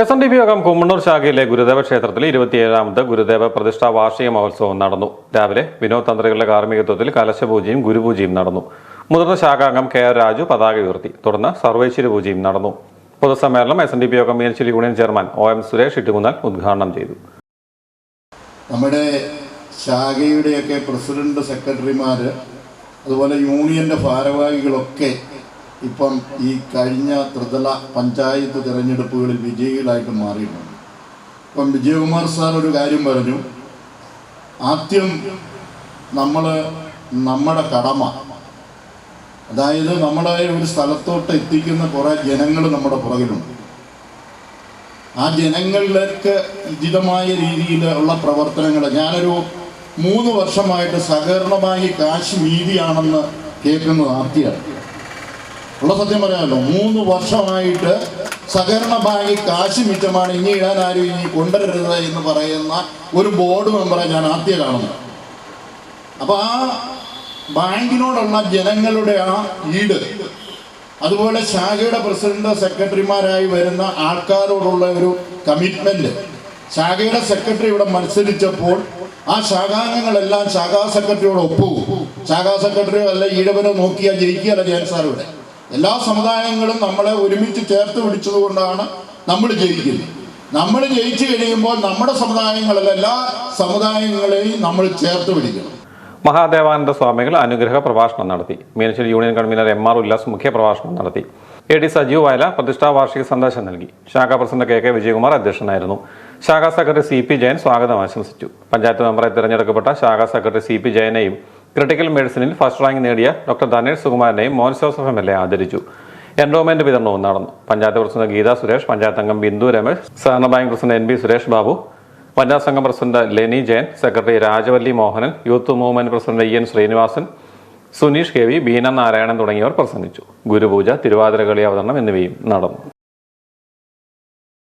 S N D P യോഗം കുമ്മണ്ണൂർ ശാഖയിലെ ഗുരുദേവ ക്ഷേത്രത്തിൽ ഇരുപത്തിയേഴാമത് ഗുരുദേവ പ്രതിഷ്ഠാ വാർഷിക മഹോത്സവം നടന്നു. രാവിലെ വിനോദ് തന്ത്രികളുടെ കാർമ്മികത്വത്തിൽ കലശപൂജയും ഗുരുപൂജയും നടന്നു. മുതിർന്ന ശാഖാംഗം കെ ആർ രാജു പതാക ഉയർത്തി. തുടർന്ന് സർവേശ്വരി പൂജയും നടന്നു. പൊതുസമ്മേളനം എസ് എൻ ഡി പി യോഗം Meenachil union chairman O M Suresh Ittukunnel ഉദ്ഘാടനം ചെയ്തു. നമ്മുടെ ശാഖയുടെയൊക്കെ പ്രസിഡന്റ് സെക്രട്ടറിമാർ അതുപോലെ യൂണിയന്റെ ഭാരവാഹികളൊക്കെ ഇപ്പം ഈ കഴിഞ്ഞ ത്രിതല പഞ്ചായത്ത് തിരഞ്ഞെടുപ്പുകളിൽ വിജയികളായിട്ട് മാറിയിട്ടുണ്ട്. ഇപ്പം വിജയകുമാർ സാർ ഒരു കാര്യം പറഞ്ഞു. ആദ്യം നമ്മൾ നമ്മുടെ കടമ അതായത് നമ്മളെ ഒരു സ്ഥലത്തോട്ട് എത്തിക്കുന്ന കുറേ ജനങ്ങൾ നമ്മുടെ പുറകിലുണ്ട്. ആ ജനങ്ങളിലേക്ക് ഉചിതമായ രീതിയിൽ ഉള്ള പ്രവർത്തനങ്ങൾ ഞാനൊരു മൂന്ന് വർഷമായിട്ട് സഹകരണമായി കാശ് മീതിയാണെന്ന് കേൾക്കുന്നത് ആദ്യമാണ്. ഉള്ള സത്യം പറയാമല്ലോ മൂന്ന് വർഷമായിട്ട് സഹകരണ ബാങ്കിൽ കാശ് മിച്ചമാണ് ഇനി ഇടാൻ ആരും ഇനി കൊണ്ടുവരരുത് എന്ന് പറയുന്ന ഒരു ബോർഡ് മെമ്പറെ ഞാൻ ആദ്യം കാണുന്നു. അപ്പോൾ ആ ബാങ്കിനോടുള്ള ജനങ്ങളുടെ ആ ഈട് അതുപോലെ ശാഖയുടെ പ്രസിഡന്റ് സെക്രട്ടറിമാരായി വരുന്ന ആൾക്കാരോടുള്ള ഒരു കമ്മിറ്റ്മെന്റ്. ശാഖയുടെ സെക്രട്ടറി ഇവിടെ മത്സരിച്ചപ്പോൾ ആ ശാഖാംഗങ്ങളെല്ലാം ശാഖാ സെക്രട്ടറിയോട് ഒപ്പുവും ശാഖാ സെക്രട്ടറിയോ അല്ല ഈഴവനോ നോക്കിയാൽ ജയിക്കുകയല്ല ജയൻ സാർ ഇവിടെ എല്ലാ സമുദായങ്ങളും നമ്മളെ ഒരുമിച്ച് ചേർത്ത് പിടിച്ചതുകൊണ്ടാണ് നമ്മൾ ജയിക്കുന്നത്. നമ്മൾ ജയിച്ചു കഴിയുമ്പോൾ നമ്മുടെ സമുദായങ്ങളിൽ എല്ലാ സമുദായങ്ങളെയും നമ്മൾ ചേർത്ത് പിടിക്കണം. മഹാദേവാനന്ദ സ്വാമികൾ അനുഗ്രഹ പ്രഭാഷണം നടത്തി. Meenachil union convener M R Ullas മുഖ്യ പ്രഭാഷണം നടത്തി. എ ഡി സജീവ് വയല പ്രതിഷ്ഠാ വാർഷിക സന്ദേശം നൽകി. ശാഖാ പ്രസിഡന്റ് കെ കെ വിജയകുമാർ അധ്യക്ഷനായിരുന്നു. ശാഖാ സെക്രട്ടറി സി പി ജയൻ സ്വാഗതം ആശംസിച്ചു. പഞ്ചായത്ത് മെമ്പറായി തിരഞ്ഞെടുക്കപ്പെട്ട ശാഖാ സെക്രട്ടറി സി പി ജയനെയും ക്രിട്ടിക്കൽ മെഡിസിനിൽ ഫസ്റ്റ് റാങ്ക് നേടിയ doctor Dhanesh സുകുമാരനെയും Mon Joseph M L A ആദരിച്ചു. എൻറോൾമെന്റ് വിതരണവും നടന്നു. പഞ്ചായത്ത് പ്രസിഡന്റ് ഗീത സുരേഷ് പഞ്ചായത്ത് അംഗം ബിന്ദു രമേശ് സഹകരണ bank president N B Suresh Babu വനിതാ സംഘം president Leni Jayan secretary Rajavalli Mohanan youth movement president E N Sreenivasan Suneesh K V Beena Narayanan തുടങ്ങിയവർ പ്രസംഗിച്ചു. ഗുരുപൂജ തിരുവാതിരകളി അവതരണം എന്നിവയും നടന്നു.